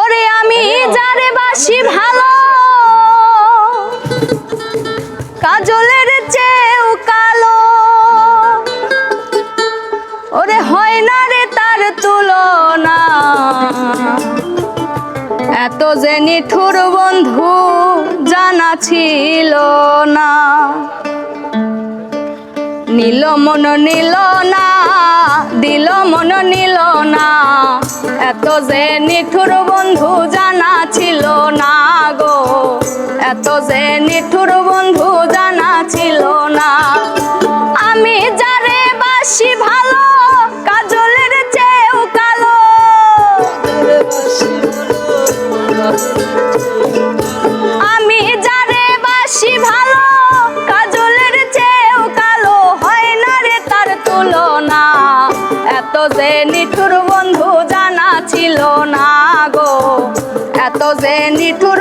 ওরে আমি যারে বাসি ভালো, কাজলের চেয়েও কালো। ওরে হয় না রে তার তুলনা, এত যে নিঠুর বন্ধু জানা ছিল না। নীল মন নীল না দিল মন নীল না। এত যে নিঠুর বন্ধু জানা ছিল না গো এত যে নিঠুর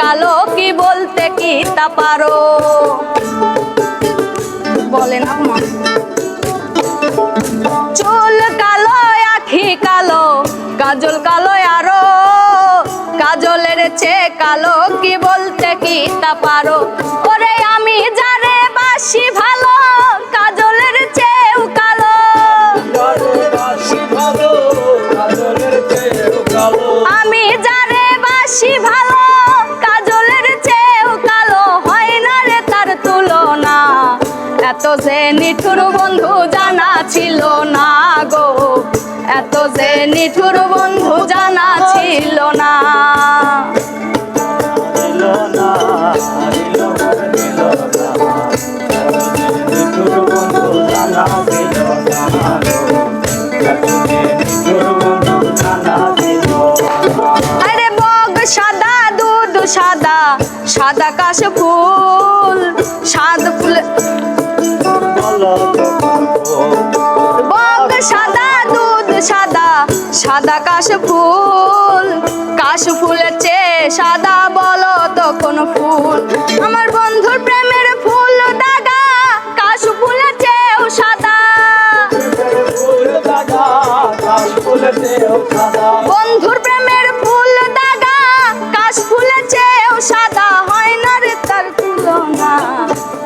কালো কি বলতে কি তা পারো? বলে না চুল কালো, আখি কালো, কাজল কালো আরও। কাজলের চেয়ে কালো কি বলতে কি তা পারো? ওরে আমি যারে বাসি এত যে নিঠুর বন্ধু জানা ছিল না গো। এত যে নিঠুর বন্ধু জানা ছিল না। সাদা, দুধ সাদা সাদা কাশ ফুল, সাদ ফুল বগ সাদা দুধ, সাদা সাদা কাশ ফুল। কাশ ফুলের চেয়ে সাদা বলো তো কোন ফুল। আমার বন্ধুর প্রেমের ফুল দাগা, কাশ ফুলের চেয়েও সাদা। বন্ধুর প্রেমের ফুল দাগা, কাশ ফুলের চেয়েও সাদা। হয় না রে তার তুলনা।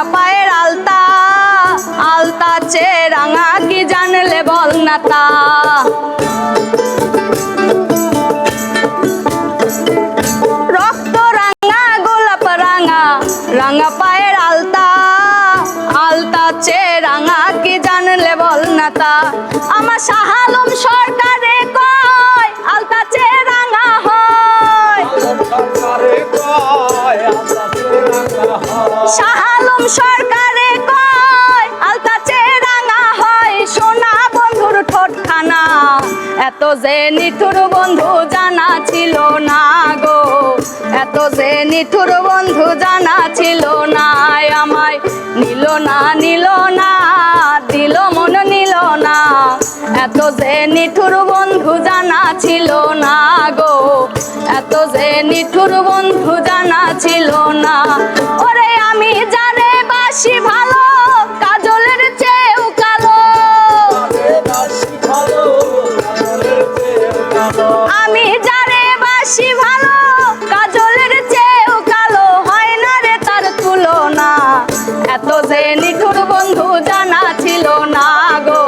রাঙা পায়ের আলতা আলতা চে রাঙা কি জানলে বল না তা? রক্ত রাঙা, গোলাপ রাঙা রাঙা পায়ের আলতা আলতা চে রাঙা কি জানলে বল না তা? আমার শাহালম সরকারে সরকারে কয়, আলতা চেরাঙা হয় সোনা বন্ধুর ঠোঁটখানা। এত যে নিঠুর বন্ধু জানা ছিল না গো, এত যে নিঠুর বন্ধু জানা ছিল না আমায়। নিল না নিল না, দিল মন নিল না। এত যে নিঠুর বন্ধু জানা ছিল না গো, এত যে নিঠুর বন্ধু জানা ছিল না। ওরে আমি জানে দাসী ভালো, কাজলের চেয়েও কালো। আমি যারে বাসি ভালো, কাজলের চেয়েও কালো। হয় না রে তার তুলনা, এত যে নিঠুর বন্ধু জানা ছিল না গো।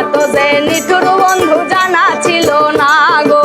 এত যে নিঠুর বন্ধু জানা ছিল না গো।